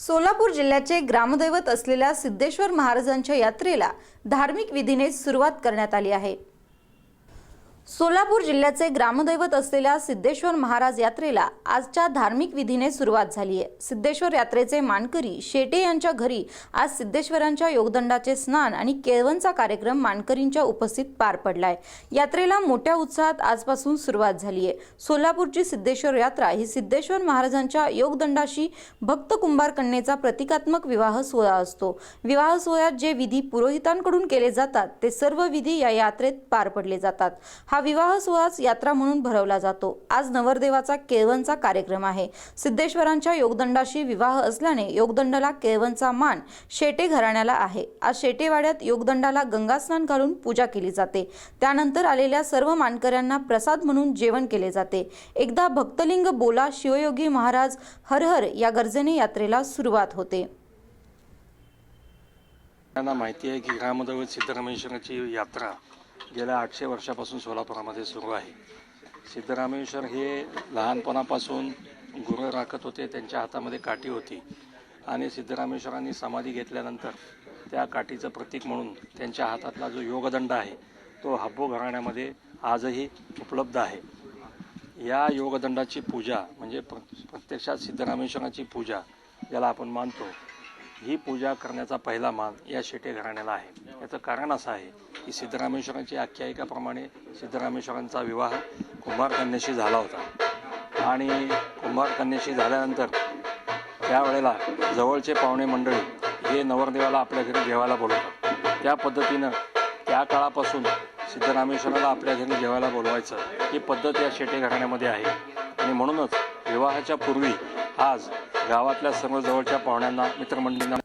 सोलापूर जिल्ह्याचे ग्रामदैवत असलेल्या सिद्धेश्वर महाराजांच्या यात्रेला धार्मिक विधीने सुरुवात करण्यात आली आहे. सोलापूर जिल्ह्याचे ग्रामदैवत असलेल्या सिद्धेश्वर महाराज यात्रेला आजच्या धार्मिक विधीने सुरुवात झाली आहे. सिद्धेश्वर यात्रेचे मानकरी शेटे यांच्या घरी आज सिद्धेश्वरांच्या योगदंडाचे स्नान आणि केळवणचा कार्यक्रम मानकरींच्या उपस्थित पार पडलाय. यात्रेला मोठ्या उत्साहात आजपासून सुरुवात झाली आहे. सोलापूरची सिद्धेश्वर यात्रा ही सिद्धेश्वर महाराजांच्या योगदंडाशी भक्त कुंभार कन्येचा प्रतिकात्मक विवाह सोहळा असतो. विवाह सोहळ्यात जे विधी पुरोहितांकडून केले जातात ते सर्व विधी या यात्रेत पार पडले जातात. हा विवाह सुहास यात्रा म्हणून भरवला जातो. आज नवरदेवाचा केळवणचा कार्यक्रम आहे. सिद्धेश्वरांच्या योगदंडाशी विवाह असल्याने योगदंडाला केळवणचा मान शेटे घराण्याला आहे. आज शेटेवाड्यात योगदंडाला गंगास्नान घालून पूजा केली जाते. त्यानंतर आलेल्या सर्व मानकऱ्यांना प्रसाद म्हणून जेवण केले जाते. एकदा भक्तलिंग बोला शिवयोगी महाराज हर हर या गरजेने यात्रेला सुरुवात होते. त्यांना माहिती आहे की रामदेव सिद्धरामेश्वराची यात्रा गेल्या आठशे वर्षापासून सोलापुरामध्ये सुरू आहे. सिद्धरामेश्वर हे लहानपणापासून गुरु राखत होते त्यांच्या हातामध्ये काठी होती. आणि सिद्धरामेश्वरांनी समाधी घेतल्यानंतर त्या काठीचं प्रतीक म्हणून त्यांच्या हातातला जो योगदंड आहे तो हब्बो घराण्यामध्ये आजही उपलब्ध आहे. या योगदंडाची पूजा म्हणजे प्र प्रत्यक्षात सिद्धरामेश्वराची पूजा ज्याला आपण मानतो. ही पूजा करण्याचा पहिला मान या शेटे घराण्याला आहे. याचं कारण असं आहे की सिद्धरामेश्वरांची आख्यायिकाप्रमाणे सिद्धरामेश्वरांचा विवाह कुंभार कन्याशी झाला होता. आणि कुंभार कन्याशी झाल्यानंतर त्यावेळेला जवळचे पाहुणे मंडळी हे नवरदेवाला आपल्या घरी जेवायला बोलवतात. त्या पद्धतीनं त्या काळापासून सिद्धरामेश्वराला आपल्या घरी जेवायला बोलवायचं ही पद्धत या शेटे घराण्यामध्ये आहे. आणि म्हणूनच विवाहाच्या पूर्वी आज गावातल्या सर्व जवळच्या पाहुण्यांना मित्रमंडळींना